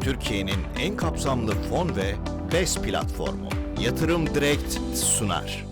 Türkiye'nin en kapsamlı fon ve BES platformu Yatırım Direkt sunar.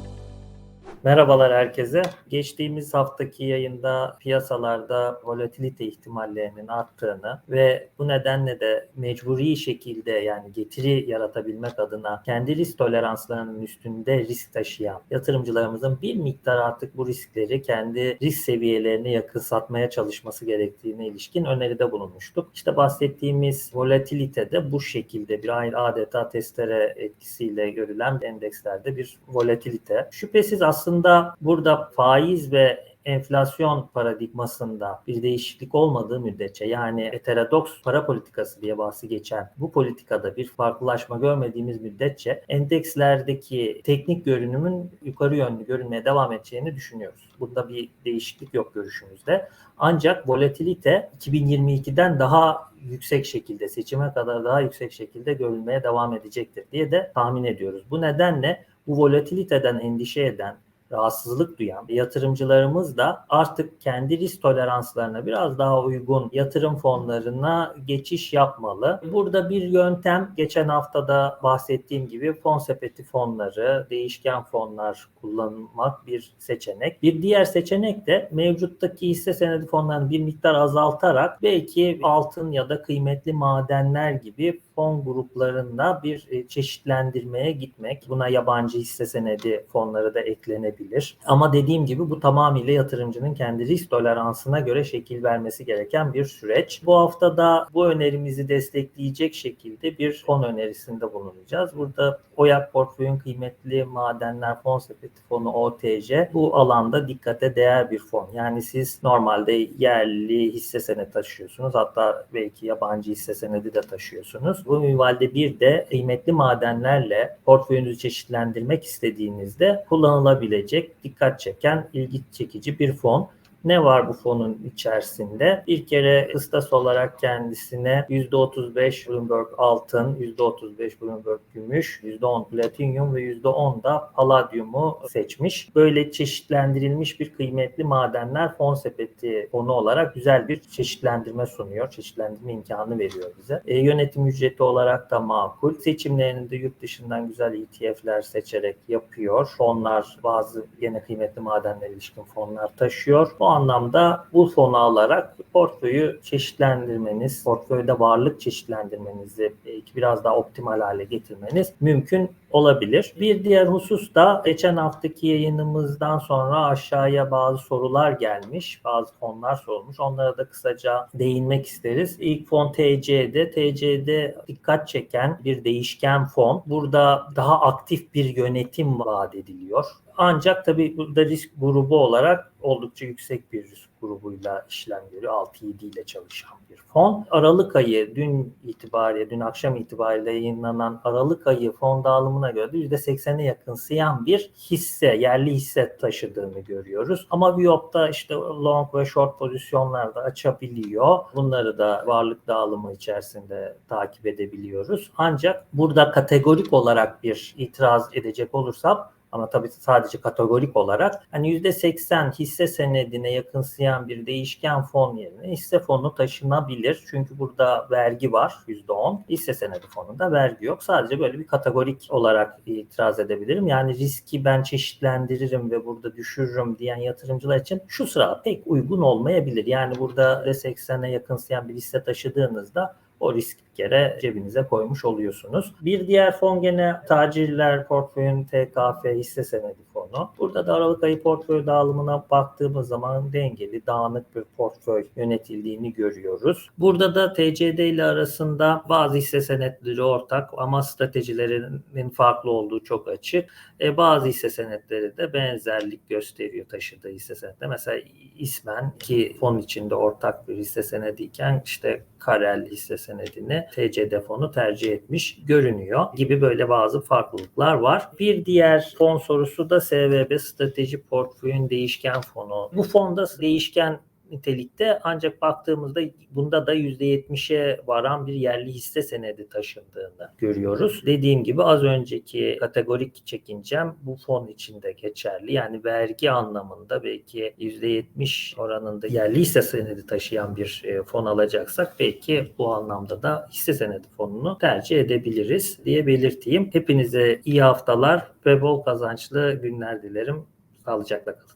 Merhabalar herkese. Geçtiğimiz haftaki yayında piyasalarda volatilite ihtimallerinin arttığını ve bu nedenle de mecburi şekilde yani getiri yaratabilmek adına kendi risk toleranslarının üstünde risk taşıyan yatırımcılarımızın bir miktar artık bu riskleri kendi risk seviyelerine yakın satmaya çalışması gerektiğine ilişkin öneride bulunmuştuk. İşte bahsettiğimiz volatilite de bu şekilde bir adeta testere etkisiyle görülen endekslerde bir volatilite. Şüphesiz aslında burada faiz ve enflasyon paradigmasında bir değişiklik olmadığı müddetçe yani heterodoks para politikası diye bahsi geçen bu politikada bir farklılaşma görmediğimiz müddetçe endekslerdeki teknik görünümün yukarı yönlü görünmeye devam edeceğini düşünüyoruz. Bunda bir değişiklik yok görüşümüzde. Ancak volatilite 2022'den daha yüksek şekilde seçime kadar daha yüksek şekilde görülmeye devam edecektir diye de tahmin ediyoruz. Bu nedenle bu volatiliteden endişe eden rahatsızlık duyan yatırımcılarımız da artık kendi risk toleranslarına biraz daha uygun yatırım fonlarına geçiş yapmalı. Burada bir yöntem geçen haftada bahsettiğim gibi fon sepeti fonları, değişken fonlar kullanmak bir seçenek. Bir diğer seçenek de mevcuttaki hisse senedi fonlarını bir miktar azaltarak belki altın ya da kıymetli madenler gibi fon gruplarında bir e, çeşitlendirmeye gitmek. Buna yabancı hisse senedi fonları da eklenebilir. Ama dediğim gibi bu tamamıyla yatırımcının kendi risk toleransına göre şekil vermesi gereken bir süreç. Bu hafta da bu önerimizi destekleyecek şekilde bir fon önerisinde bulunacağız. Burada OYAK portföyün kıymetli madenler fon sepeti fonu OTC bu alanda dikkate değer bir fon. Yani siz normalde yerli hisse senedi taşıyorsunuz. Hatta belki yabancı hisse senedi de taşıyorsunuz. Bu minvalde bir de kıymetli madenlerle portföyünüzü çeşitlendirmek istediğinizde kullanılabilecek, dikkat çeken, ilgi çekici bir fon. Ne var bu fonun içerisinde? Bir kere kıstas olarak kendisine %35 Bloomberg altın, %35 Bloomberg gümüş, %10 platinyum ve %10 da paladyumu seçmiş. Böyle çeşitlendirilmiş bir kıymetli madenler fon sepeti fonu olarak güzel bir çeşitlendirme sunuyor. Çeşitlendirme imkanı veriyor bize. E, yönetim ücreti olarak da makul. Seçimlerini de yurt dışından güzel ETF'ler seçerek yapıyor. Fonlar bazı yine kıymetli madenler ilişkin fonlar taşıyor. Bu anlamda bu fonu alarak portföyü çeşitlendirmeniz, portföyde varlık çeşitlendirmenizi belki biraz daha optimal hale getirmeniz mümkün olabilir. Bir diğer husus da geçen haftaki yayınımızdan sonra aşağıya bazı sorular gelmiş, bazı fonlar sorulmuş. Onlara da kısaca değinmek isteriz. İlk fon TC'de. TC'de dikkat çeken bir değişken fon. Burada daha aktif bir yönetim vaat ediliyor. Ancak tabii burada risk grubu olarak oldukça yüksek bir risk grubuyla işlem görüyor. 6-7 ile çalışan bir fon. Aralık ayı dün itibariyle, dün akşam itibariyle yayınlanan Aralık ayı fon dağılımına göre de %80'e yakınsayan bir hisse, yerli hisse taşıdığını görüyoruz. Ama Viyop'ta işte long ve short pozisyonlarda açabiliyor. Bunları da varlık dağılımı içerisinde takip edebiliyoruz. Ancak burada kategorik olarak bir itiraz edecek olursam ama tabii sadece kategorik olarak hani %80 hisse senedine yakınsayan bir değişken fon yerine hisse fonu taşınabilir. Çünkü burada vergi var %10. Hisse senedi fonunda vergi yok. Sadece böyle bir kategorik olarak itiraz edebilirim. Yani riski ben çeşitlendiririm ve burada düşürürüm diyen yatırımcılar için şu sıra pek uygun olmayabilir. Yani burada %80'e yakınsayan bir hisse taşıdığınızda o risk bir kere cebinize koymuş oluyorsunuz. Bir diğer fon gene tacirler portföyün TKF hisse senedi fonu. Burada da Aralık ayı portföy dağılımına baktığımız zaman dengeli, dağınık bir portföy yönetildiğini görüyoruz. Burada da TCD ile arasında bazı hisse senetleri ortak ama stratejilerinin farklı olduğu çok açık. E, bazı hisse senetleri de benzerlik gösteriyor taşıdığı hisse senetleri. Mesela ismen ki fon içinde ortak bir hisse senediyken işte Karel hisse senedini TCD fonu tercih etmiş görünüyor gibi böyle bazı farklılıklar var. Bir diğer fon sorusu da SVB Strateji Portföyün Değişken Fonu. Bu fonda değişken nitelikte ancak baktığımızda bunda da %70'e varan bir yerli hisse senedi taşındığını görüyoruz. Dediğim gibi az önceki kategorik çekincem bu fon içinde geçerli. Yani vergi anlamında belki %70 oranında yerli hisse senedi taşıyan bir e, fon alacaksak belki bu anlamda da hisse senedi fonunu tercih edebiliriz diye belirteyim. Hepinize iyi haftalar ve bol kazançlı günler dilerim. Sağlıcakla kalın.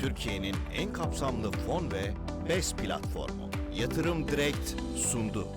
Türkiye'nin en kapsamlı fon ve BES platformu Yatırım Direkt sundu.